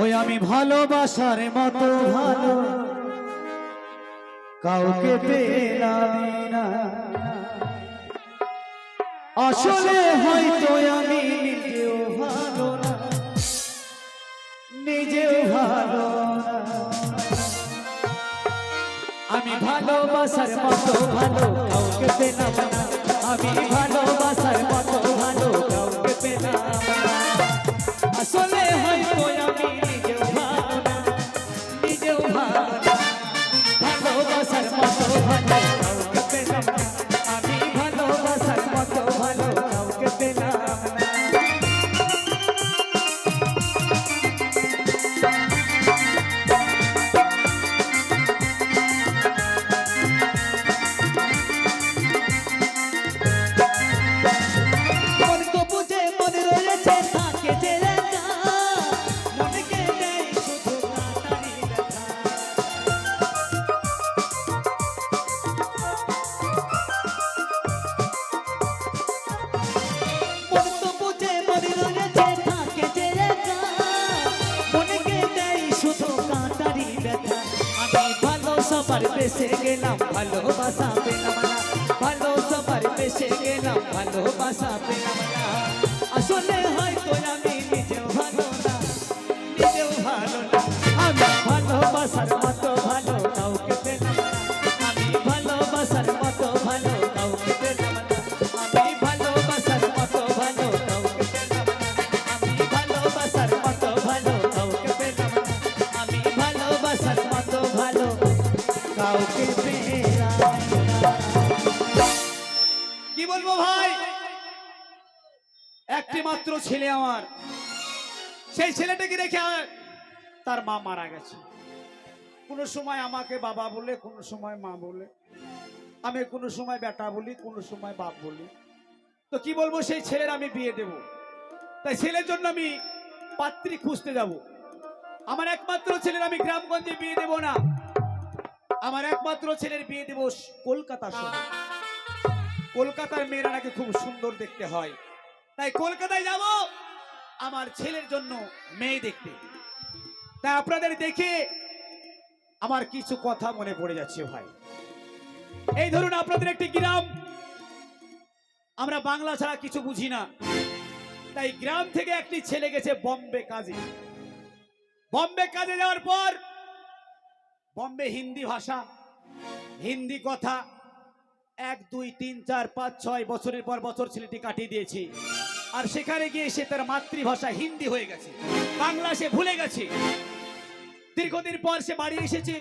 ওই আমি ভালোবাসার মতো ভালো। কাউকে পেলাম না। আসলে হয়তো আমি নিজেও ভালো না। নিজেও ভালো আমি ভালোবাসার মতো ভালো, কাউকে পেলাম না। আমি ভালোবাসার মাত্র ছেলে আমার। সেই ছেলেটাকে রেখে তার মা মারা গেছে। কোনো সময় আমাকে বাবা বলে, কোনো সময় মা বলে। আমি কোনো সময় বেটা বলি, কোনো সময় বাপ বলি। তো কি বলব, সেই ছেলের আমি বিয়ে দেব। তাই ছেলের জন্য আমি পাত্রী খুঁজতে যাব। আমার একমাত্র ছেলের আমি গ্রামগঞ্জে বিয়ে দেব না। আমার একমাত্র ছেলের বিয়ে দেব কলকাতা শহরে। কলকাতার মেয়েরা নাকি খুব সুন্দর দেখতে হয়। তাই কলকাতায় যাব। আমার ছেলের জন্য মেয়ে দেখতে। তাই আপনাদের দেখে আমার কিছু কথা মনে পড়ে যাচ্ছে ভাই। এই ধরুন আপনাদের একটি গ্রাম। আমরা বাংলা ছাড়া কিছু বুঝি না। তাই গ্রাম থেকে একটি ছেলে গেছে বম্বে কাজে। বম্বে কাজে যাওয়ার পর বম্বে হিন্দি ভাষা, হিন্দি কথা, এক, দুই, তিন, চার, পাঁচ, ছয় বছরের পর বছর ছেলেটি কাটিয়ে দিয়েছে। আর সেখানে গিয়ে সে তার মাতৃভাষা হিন্দি হয়ে গেছে। বাংলা সে ভুলে গেছে। দীর্ঘদিন পর সে বাড়ি এসেছে।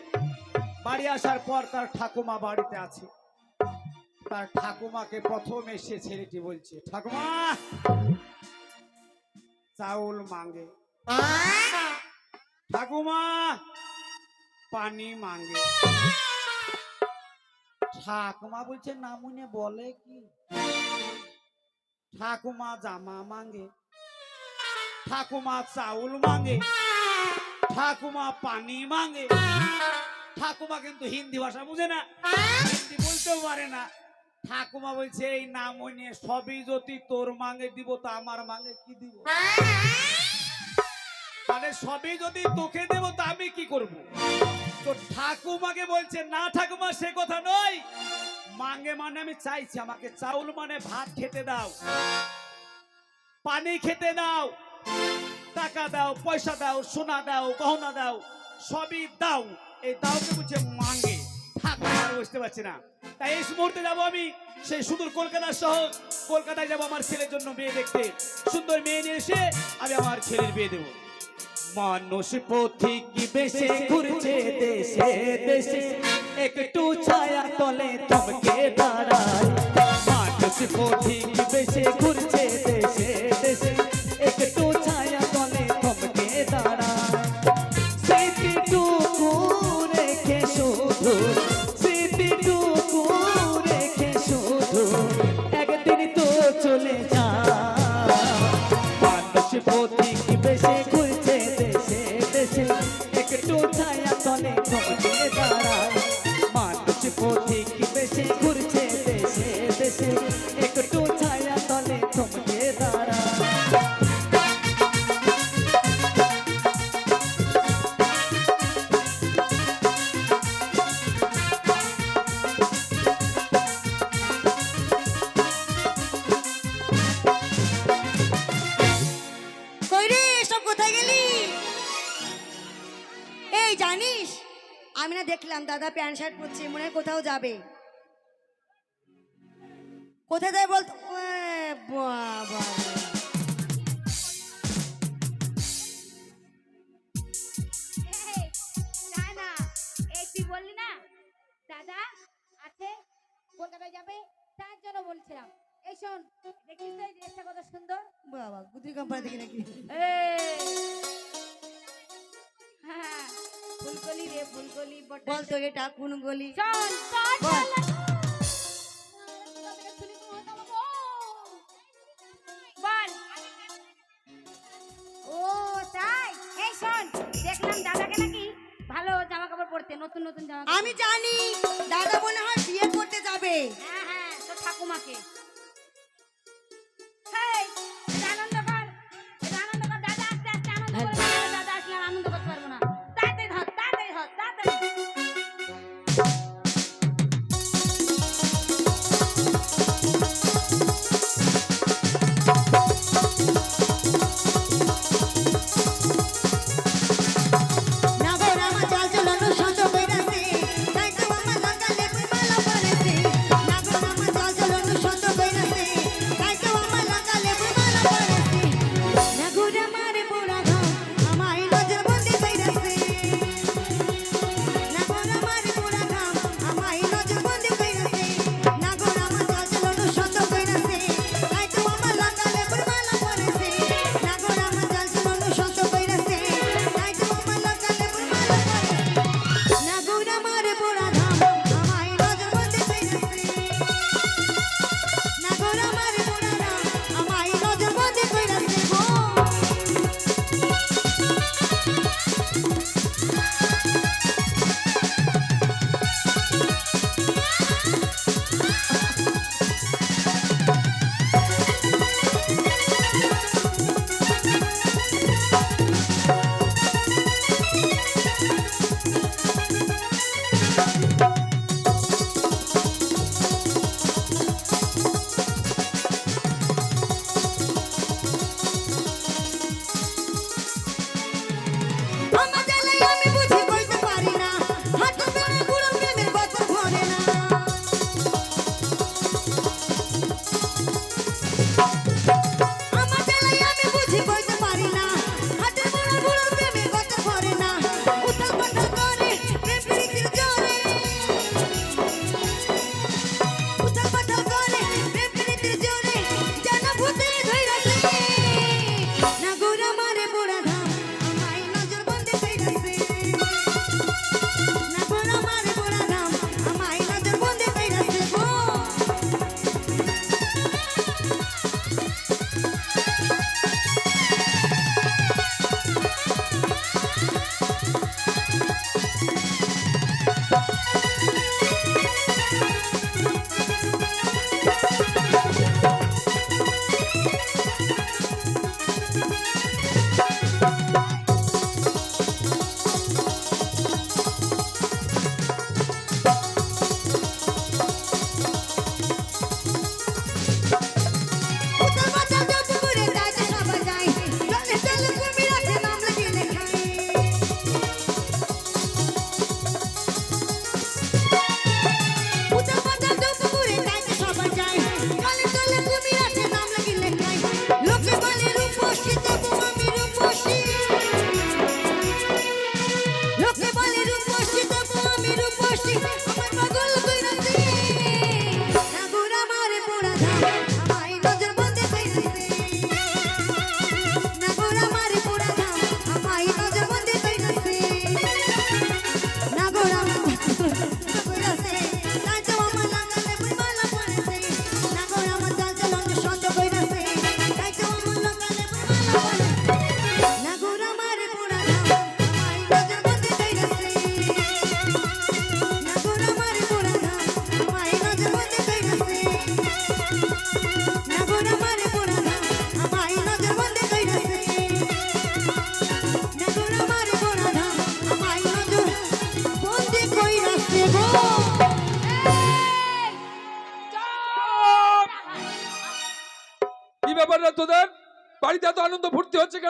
বাড়ি আসার পর তার ঠাকুমা বাড়িতে আছে। তার ঠাকুমাকে প্রথম এসে ছেলেটি বলছে, ঠাকুমা, চাউল মাঙ্গে। ঠাকুমা, পানি মাঙ্গে। ঠাকুমা বলছে নামুনে বলে কি? ঠাকুমা জামা মাঙ্গে ঠাকুমা চাউল মাঙ্গে ঠাকুমা পানি মাঙ্গে ঠাকুমা কিন্তু হিন্দি ভাষা বুঝে না হিন্দি বলতেও পারে না ঠাকুমা বলছে এই নাম নিয়ে সবই যদি তোর মাঙ্গে দিব তো আমার মাঙ্গে কি দিব মানে সবই যদি তোকে দেব তো আমি কি করব তো ঠাকুমাকে বলছে না ঠাকুমা সে কথা নয় মাঙ্গে মানে আমি চাইছি আমাকে। চাউল মানে ভাত খেতে দাও। পানি খেতে দাও। টাকা দাও, পয়সা দাও, সোনা দাও, গহনা দাও, সবই দাও। এই দাওকে বুঝছে মাঙ্গে বুঝতে পারছি না। তাই এই মুহূর্তে যাব আমি সেই সুদূর কলকাতা শহর। কলকাতায় যাব আমার ছেলের জন্য মেয়ে দেখতে। সুন্দর মেয়ে নিয়ে এসে আমি আমার ছেলের বিয়ে দেবো। মানুষ পথিক বেশে ঘুরছে দেশে দেশে। একটু ছায়া তলে থমকে দাঁড়ায় মানুষ পথিক বেশে ঘুরছে দেশে দেশে আমি না দেখলাম দাদা প্যান্ট শার্ট পরছে মনে হয় কোথাও যাবে। কোথায় যাবে বলতো? বললি না? দাদা আছে কলকাতায় যাবে তার জন্য বলছিলাম। এই শোন দেখিস তো এই কত সুন্দর? বাবা গুদরি কোম্পানি দেখি নাকি? হ্যাঁ, ফুলকলি রে ফুলকলি এটা কোন গলি চল চল জামা কাপড় নতুন নতুন জামা আমি জানি দাদা মনে হয় বিয়ে করতে যাবে। হ্যাঁ হ্যাঁ তো ঠাকুমাকে। আনন্দ কর আনন্দ কর দাদা আস্তে আস্তে আনন্দ করে por aquí.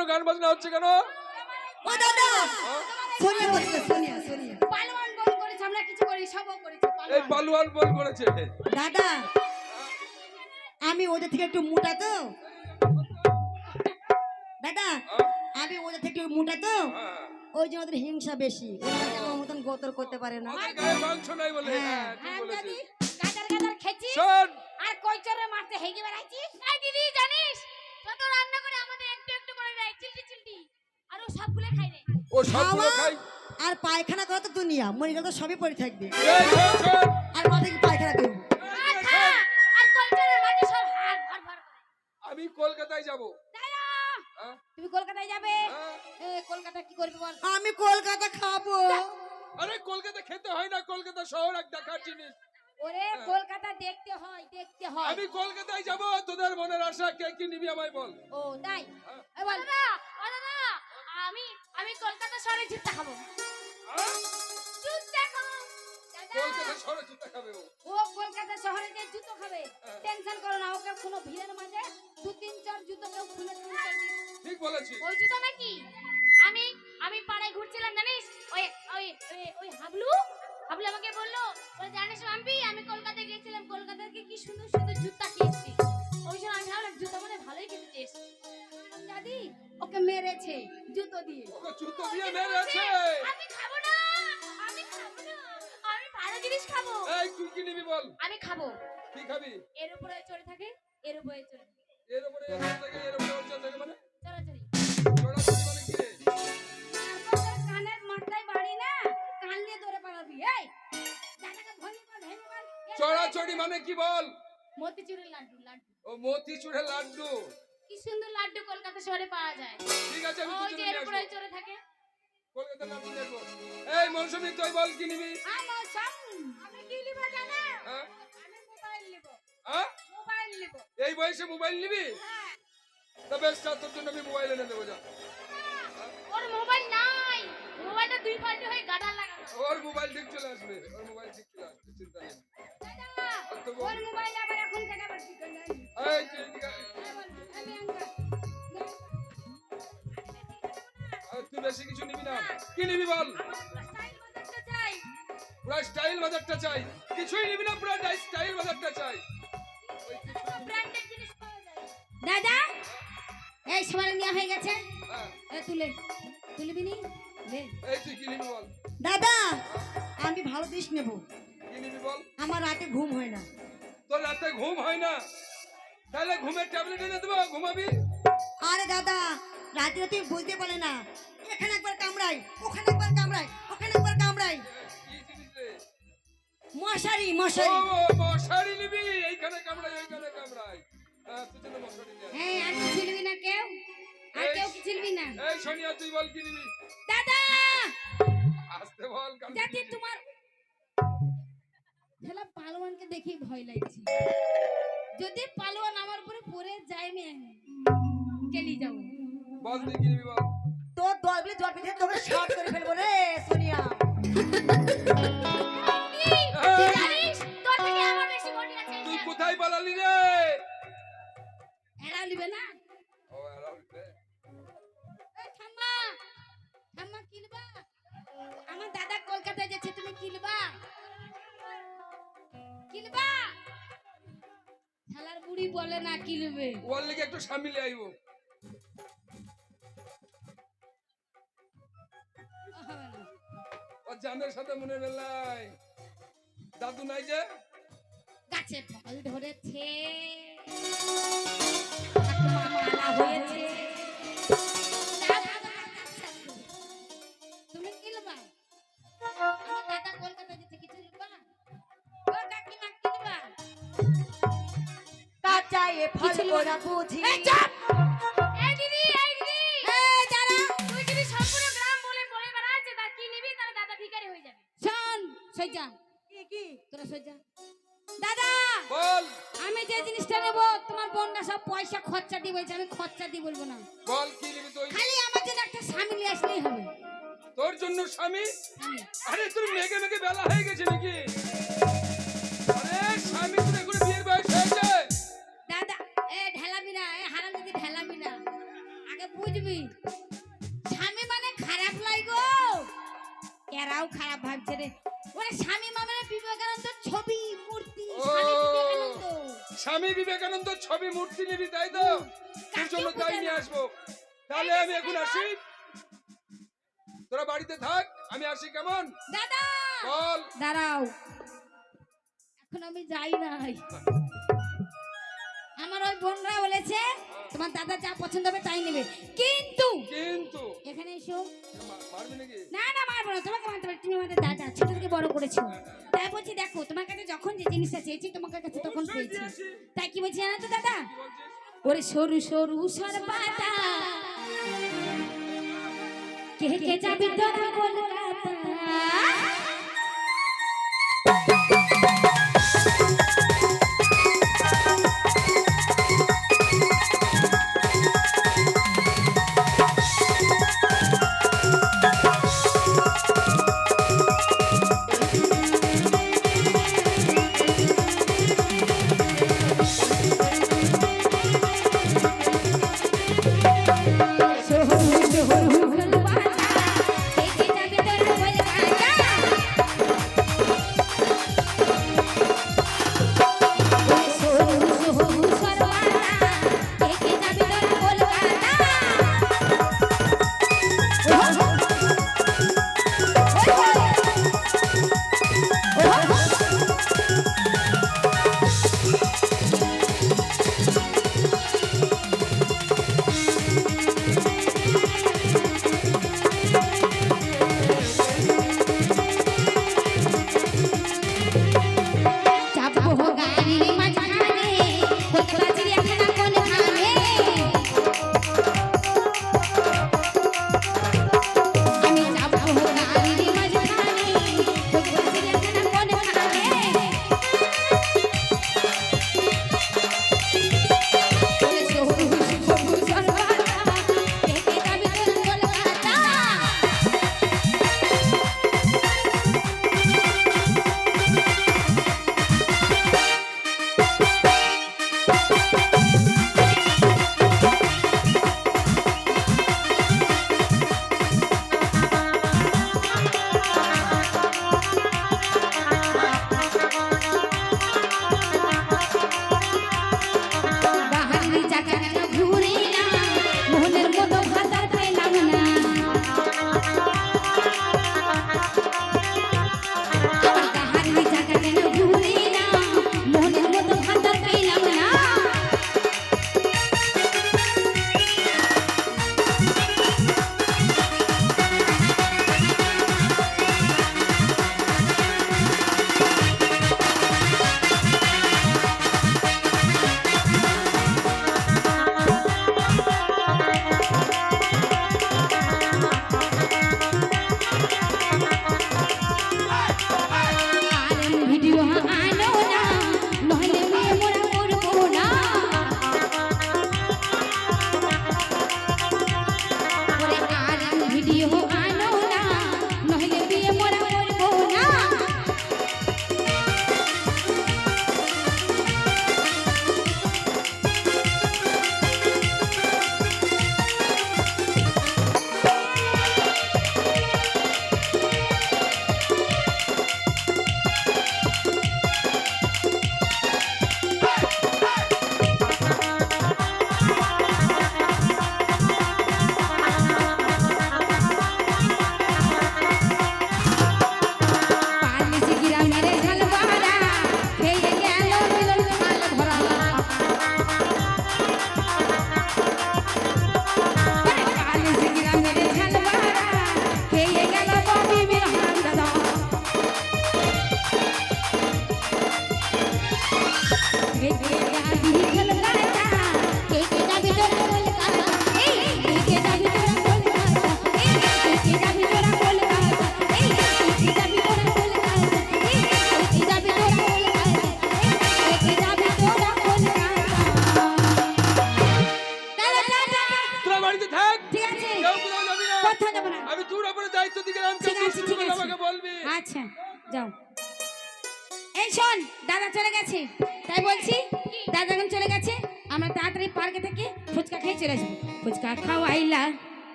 কেন গান বাজনা হচ্ছে কেন? ও দাদা সোনিয়া বলছিল সোনিয়া সোনিয়া। পালোয়ান বল করেছে আমরা কিছু করি সবও করেছি এই পালোয়ান বল করেছে। দাদা আমি ওদের থেকে একটু মোটা তো? দাদা হ্যাঁ? আমি ওদের থেকে একটু মোটা তো? হ্যাঁ। ওই জন্য ওদের হিংসা বেশি। আমার মতন গোতর করতে পারে না। ওদের গায়ে মাংস নাই বলে। হ্যাঁ। হ্যাঁ গাদার গাদার খেয়েছিস? শোন। আর কইচরে মারতে হেগে বেড়াইছিস? এই দিদি সবগুলো খাওয়া খাই। আর পায়খানা করা তো দুনিয়া মরে গেলে তো সবই পড়ে থাকবে। আর কি পায়খানা করব? আমি কলকাতায় যাব। হ্যাঁ? তুমি কলকাতায় যাবে? হ্যাঁ। কলকাতা কি করবে বল? আমি কলকাতা খাব। আরে কলকাতা খেতে হয় না কলকাতা শহর এক দেখার জিনিস। ওরে কলকাতা দেখতে হয় দেখতে হয়। আমি কলকাতায় যাব তোদের মনের আশা কে কি নিবি আমায় বল। ও তাই? হ্যাঁ। বল। আমি কলকাতা শহরে জুতা খাব। হ্যাঁ? জুতা খাব কলকাতা শহরে জুতা খাবে ও? কলকাতা শহরে যে জুতো খাবে। হ্যাঁ। টেনশন করো না ওকে কোনো ভিড়ের মাঝে দু তিন চার জুতো কেউ খুলে ঠিক বলেছি ওই জুতো নাকি? জুতো দিয়ে। ওকে জুতো দিয়ে মেরেছে। আমি খাব না আমি খাব না আমি ভালো জিনিস খাব। এই তুই কি নিবি বল? আমি খাব। কি খাবি? এর উপরে চড়ে থাকে এর উপরে চড়ে এর উপরে উপরে থেকে এর উপরে ওর থেকে মানে? চড়াচড়ি। চড়াচড়ি মানে কি কানের মাথায় বাড়ি না কান নিয়ে ধরে পালাবি এই। চড়াচড়ি মানে কি বল? মতিচুরের লাড্ডু লাড্ডু। ও মতিচুরের লাড্ডু। কি সুন্দর লাড্ডু কলকাতা শহরে পাওয়া যায়। ঠিক আছে আমি ওই যে এর নিয়ে উপরে আসব। চড়ে থাকে। কলকাতার লাড্ডু দেখব এই মৌসুমি তুই বল কি নিবি? আমার সব আমি কি নিব জানো? হ্যাঁ? আমি মোবাইল নিব। হ্যাঁ? মোবাইল নিব। এই বয়সে মোবাইল নিবি? হ্যাঁ। তা বেশ তোর জন্য আমি মোবাইল এনে দেবো যা। ওর মোবাইল নাই। মোবাইলটা দুই পাল্টে হয়ে গাডার লাগানো। ওর মোবাইল ঠিক চলে আসবে। ওর মোবাইল ঠিক চলে আসবে চিন্তা নেই। দাদা ওর মোবাইল আবার এখন কেন আবার ঠিক করে জানি এই বেশি কিছু নিবি না? কি নিবি বল? পুরো স্টাইল বাজারটা চাই। কিছুই নিবি না পুরো স্টাইল বাজারটা চাই। দাদা এই সবার নেওয়া হয়ে গেছে। হ্যাঁ, এ তুলে তুলবি নি এই তুই কি নিবি বল? দাদা আমি ভালো জিনিস নেব। কি নিবি বল? আমার রাতে ঘুম হয় না। তোর রাতে ঘুম হয় না? তাহলে ঘুমের ট্যাবলেট এনে দেবো ঘুমাবি? আরে দাদা রাতে রাতে বুঝতে পারে না। কামড়াই ওখানে একবার কামড়াই ওখানে একবার কামড়াই। মশারি মশারি। মশারি নিবি এইখানে কামড়াই ওইখানে কামড়াই। হ্যাঁ তুই জন্য মশারি নিয়ে আয়। এই আর কি ছিলবি না কেউ? আর কেউ কি ছিলবি না? এই সোনিয়া তুই বল কি নিবি? দাদা! আসতে বল যাতে তোমার খেলা পালোয়ানকে দেখি ভয় লাগছে। যদি পালোয়ান আমার উপরে পড়ে যায় আমি কেলি যাব। বল তুই কি নিবি বল? তোর দল বলে জল পিঠে তোকে শর্ট করে ফেলব রে সোনিয়া। জানিস তোর থেকে আমার বেশি বডি আছে তুই কোথায় পালালি রে? এড়াও নিবে না? ও ঠাম্মা ঠাম্মা আমার দাদা কলকাতায় যাচ্ছে তুমি কিনবা কিনবা শালার বুড়ি বলে না কিনবে ওর লেগে একটু সামিলে আইবো জানের সাথে মনে মেলাই দাদু নাই যে? গাছে ফল ধরেছে। ঠাকুমা মালা হয়েছে। তুমি কিনবা আমার দাদা কলকাতা যেতে কিছু ও কাকিমা কিনবা কাচায়ে ফল? ওরা বুঝি। চুপ! সজ্জা কি কি? তোরা সজ্জা দাদা! বল। আমি যে জিনিসটা নেব তোমার বোনটা সব পয়সা খরচা দিয়ে বলছে আমি খরচা দিয়ে বলব না। বল কি নিবি তুই? খালি আমার জন্য একটা স্বামী নিয়ে আসলেই হবে। তোর জন্য স্বামী? স্বামী। আরে তুই মেঘে মেঘে বেলা হয়ে গেছে নাকি? ভালোবাসি কেমন? দাদা! বল। দাঁড়াও। এখন আমি যাই নাই। আমার ওই বোনরা বলেছে তোমার দাদা যা পছন্দ হবে তাই নেবে। কিন্তু কিন্তু এখানে এসো। না না মারবো না। তোমাকে মারতে পারি তুমি আমাদের দাদা ছোট থেকে বড় করেছ। তাই বলছি দেখো তোমার কাছে যখন যে জিনিসটা চেয়েছি তোমার কাছে তখন পেয়েছি। তাই কি বলছি জানো তো দাদা? ওরে সরু সরু সর পাতা কে কে যাবি তোরা কলকাতা?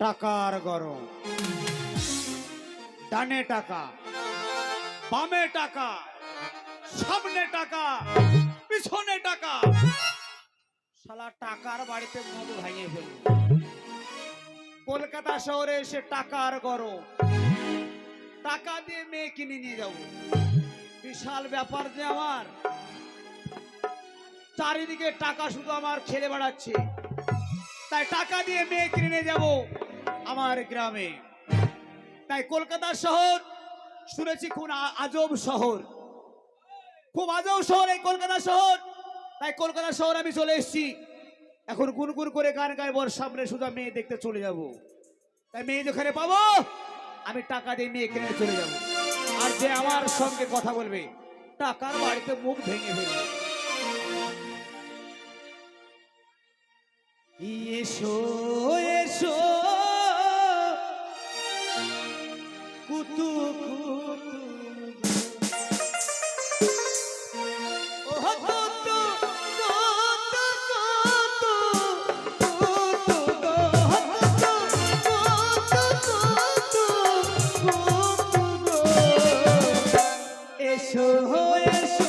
টাকার গরম। ডানে টাকা বামে টাকা সামনে টাকা। পিছনে টাকা। শালা টাকার বাড়িতে মুখ ভাঙিয়ে ফেল কলকাতা শহরে এসে টাকার গরম। টাকা দিয়ে মেয়ে কিনে নিয়ে যাব। বিশাল ব্যাপার যে আমার। চারিদিকে টাকা শুধু আমার খেলে বেড়াচ্ছে। তাই টাকা দিয়ে মেয়ে কিনে যাব আমার গ্রামে। তাই কলকাতা শহর, শুনেছি আ- আজব শহর। খুব আজও শহর, এই কলকাতা শহর। তাই কলকাতা শহর আমি চলে এসেছি। এখন গুনগুন করে গান ওর সামনে শুধু মেয়ে দেখতে চলে যাব। তাই মেয়ে যেখানে পাবো, আমি টাকা দিয়ে মেয়ে কিনে চলে যাব। আর যে আমার সঙ্গে কথা বলবে, টাকার বাড়িতে মুখ ভেঙে ফেলবে। এসো। এসো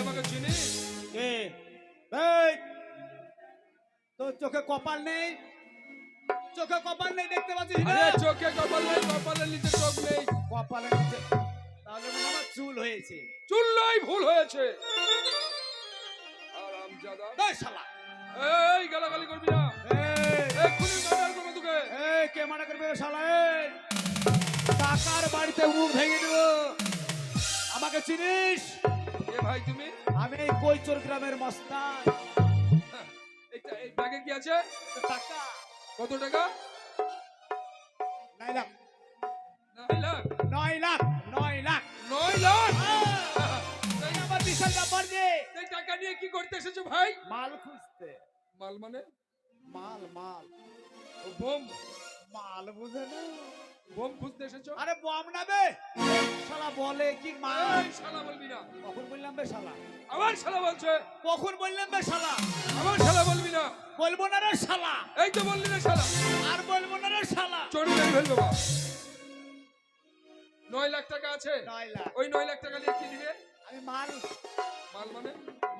আমাকে কে? এই, তোর চোখে কপাল নেই চোখে কপাল নেই দেখতে পাচ্ছিস না? চোখে কপাল নেই কপালের নিচে চোখ নেই কপালে নিচে তাহলে মনে আমার চুল হয়েছে চুল্লাই ভুল হয়েছে আরামজাদা এই শালা এই গালাগালি করবি না এই এক্ষুনি মার্ডার করব তোকে এই কে মানা করবে ও শালা এই টাকার বাড়িতে মুখ ভেঙে দেব আমাকে চিনিস? এ ভাই তুমি? আমি এই কৈচর গ্রামের মস্তান। হ্যাঁ, এইটা এই ব্যাগে কি আছে? টাকা। কত টাকা? নয় লাখ। নয় লাখ? নয় লাখ নয় লাখ। নয় লাখ! এই আমার বিশাল ব্যাপার যে এই টাকা নিয়ে কি করতে এসেছ ভাই? মাল খুঁজতে। মাল মানে? মাল মাল। বোম। মাল বুঝে না। বোম খুঁজতে এসেছ? আরে বম না বে শালা বলে কি এই শালা বলবি না। কখন বললাম বে শালা? আমার শালা বলছে। কখন বললাম বে শালা? আমার শালা বলবি না। বলব না রে শালা। এই তো বললি না শালা। আর বলব না রে শালা। চড়ি মেরে ফেলব বা নয় লাখ টাকা আছে। নয় লাখ। ওই নয় লাখ টাকা নিয়ে কি দিবে আমি মাল। মাল মানে?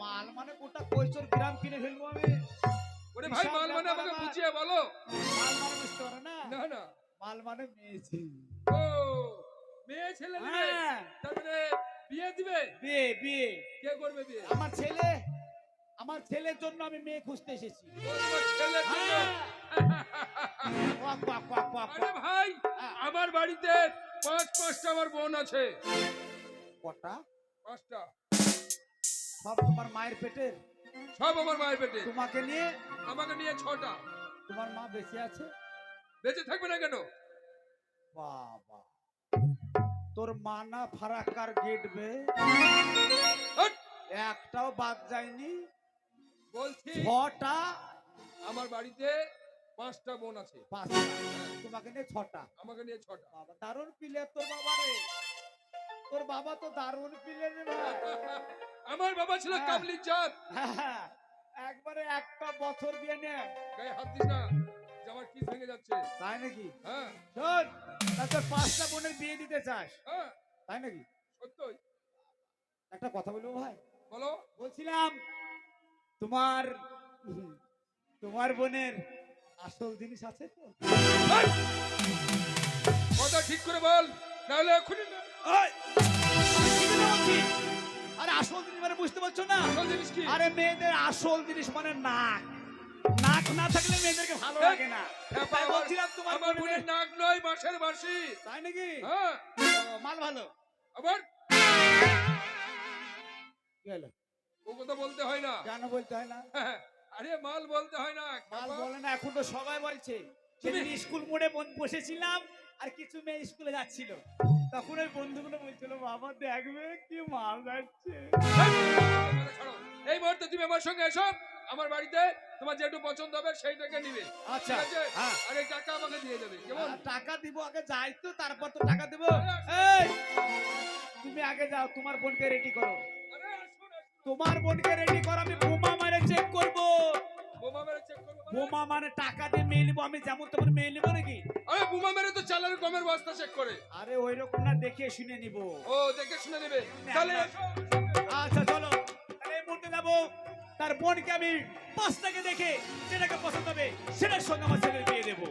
মাল মানে গোটা কৈশোর গ্রাম কিনে ফেলব আমি। ওরে ভাই মাল মানে আমাকে। বুঝিয়ে বলো। মাল মানে বুঝতে পারে না? না না। মাল মানে মেয়েছি ও মেয়ে ছেলে দিবে হ্যাঁ। মানে বিয়ে দিবে? বিয়ে বিয়ে। কে করবে বিয়ে? আমার ছেলে আমার ছেলের জন্য আমি মেয়ে খুঁজতে এসেছি। ছেলের জন্য। হ্যাঁ। আরে ভাই হ্যাঁ। আমার বাড়িতে পাঁচ পাঁচটা আমার বোন আছে। কটা? পাঁচটা। সব তোমার মায়ের পেটের? সব আমার মায়ের পেটে। তোমাকে নিয়ে? আমাকে নিয়ে ছটা। তোমার মা বেঁচে আছে? বেঁচে থাকবে না কেন? বাবা। তোর মা না ফারাক্কার গেট বে। একটাও বাদ যায়নি। বলছি ছটা। আমার বাড়িতে পাঁচটা বোন আছে। পাঁচটা। তোমাকে নিয়ে ছটা। আমাকে নিয়ে ছটা। বাবা দারুণ পিলে তোর বাবা রে। তোর বাবা তো দারুণ পিলে রে আমার বাবা ছিল হ্যাঁ। কাবলির জাত। হ্যাঁ, একবারে একটা বছর দিয়ে নে। গায়ে হাত দিস না। ভেঙে যাচ্ছে। তাই নাকি? হ্যাঁ। শোন তোর পাঁচটা বোনের বিয়ে দিতে চাস। হ্যাঁ। তাই নাকি? সত্যই। একটা কথা বলব ভাই? বলো। বলছিলাম তোমার তোমার বোনের আসল জিনিস আছে তো? কথা ঠিক করে বল নাহলে এখনই? আরে আসল জিনিস মানে বুঝতে পারছ না? আসল জিনিস কি? আরে মেয়েদের আসল জিনিস মানে নাক। না থাকলে মেয়েদেরকে ভালো লাগে না। হ্যাঁ, তাই বলছিলাম তোমার আমার বোনের নাক নয় বাঁশের বাঁশি তাই নাকি? হ্যাঁ। মাল ভালো। আবার? কি হলো? ও কথা বলতে হয় না। কেন বলতে হয় না? হ্যাঁ, আরে মাল বলতে হয় না মাল বলে না এখন তো সবাই বলছে। সেদিন স্কুল মোড়ে বসেছিলাম আর কিছু মেয়ে স্কুলে যাচ্ছিল। তখন ওই বন্ধুগুলো বলছিল বাবা দেখবে কি মাল যাচ্ছে। এই মুহূর্তে তুমি আমার সঙ্গে এসো। আমার বাড়িতে তোমার যেটু পছন্দ হবে সেইটাকে নিবে। আচ্ছা হ্যাঁ। আর এই টাকা আমাকে দিয়ে দেবে কেমন? টাকা দিব আগে যাই তো তারপর তো টাকা দেবো। এই তুমি আগে যাও তোমার বোনকে রেডি করো। তোমার বোনকে রেডি করো আমি বোমা মারে চেক করব। বোমা মেরে চেক করব মানে? বোমা মানে টাকা দিয়ে মেয়ে নিবো আমি যেমন তেমন মেয়ে নিবো নাকি? আরে বোমা মেরে তো চালের গমের বস্তা চেক করে। আরে ওই রকম না দেখে শুনে নিব। ও দেখে শুনে নেবে। তাহলে সঙ্গে। আচ্ছা চলো। তাহলে এই মুহূর্তে যাব। তার বোনকে আমি পাঁচটাকে দেখে যেটাকে পছন্দ হবে সেটার সঙ্গে আমার ছেলে বিয়ে দেবো।